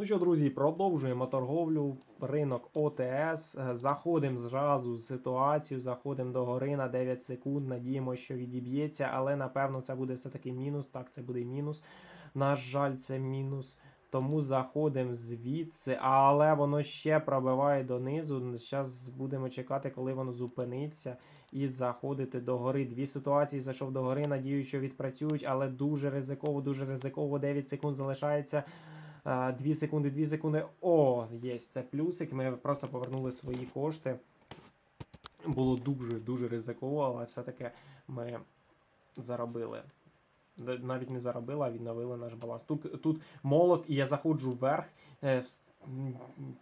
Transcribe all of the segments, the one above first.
Ну що, друзі, продовжуємо торговлю. Ринок ОТС. Е, Заходимо зразу з ситуацію, заходимо до гори на 9 секунд. Надіємося, що відіб'ється, але напевно це буде все-таки мінус. Так, це буде мінус. На жаль, це мінус. Тому заходимо звідси, але воно ще пробиває донизу. Зараз будемо чекати, коли воно зупиниться, і заходити до гори. Дві ситуації зайшов до гори. Надію, що відпрацюють, але дуже ризиково, дуже ризиково. 9 секунд залишається. 2 секунди, 2 секунди. О, є це плюсик. Ми просто повернули свої кошти. Було дуже дуже ризиково, але все-таки ми заробили. Навіть не заробили, а відновили наш баланс. Тут, тут молот, і я заходжу вверх.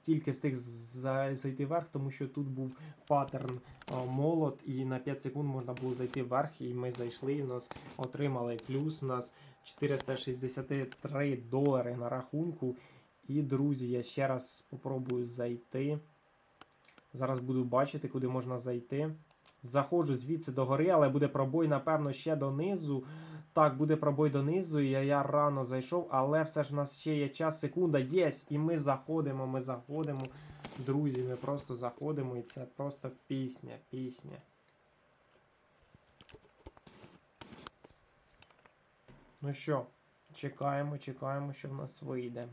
Тільки встиг зайти вверх, тому що тут був паттерн е, молот, і на 5 секунд можна було зайти вверх, і ми зайшли, і нас отримали плюс. У нас 463 долари на рахунку. І, друзі, я ще раз спробую зайти. Зараз буду бачити, куди можна зайти. Заходжу звідси до гори, але буде пробой, напевно, ще донизу. Так, буде пробой донизу, і я, рано зайшов, але все ж в нас ще є час, секунда, є. І ми заходимо, ми заходимо. Друзі, ми просто заходимо, і це просто пісня, пісня. Ну що, чекаємо, чекаємо, що в нас вийде.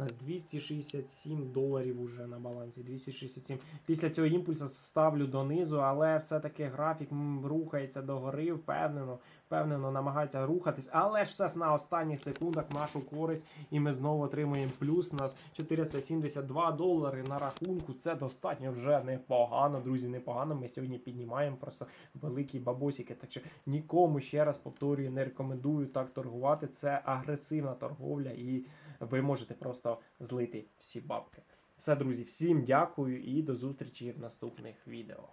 У нас 267 доларів уже на балансі. 267. Після цього імпульсу ставлю донизу, але все-таки графік рухається догори, впевнено, впевнено намагається рухатись. Але ж все на останніх секундах нашу користь, і ми знову отримуємо плюс. У нас 472 долари на рахунку. Це достатньо вже непогано, друзі. Непогано. Ми сьогодні піднімаємо просто великі бабосики. Так що нікому ще раз повторюю, не рекомендую так торгувати. Це агресивна торговля, і ви можете просто злити всі бабки. Все, друзі, всім дякую і до зустрічі в наступних відео.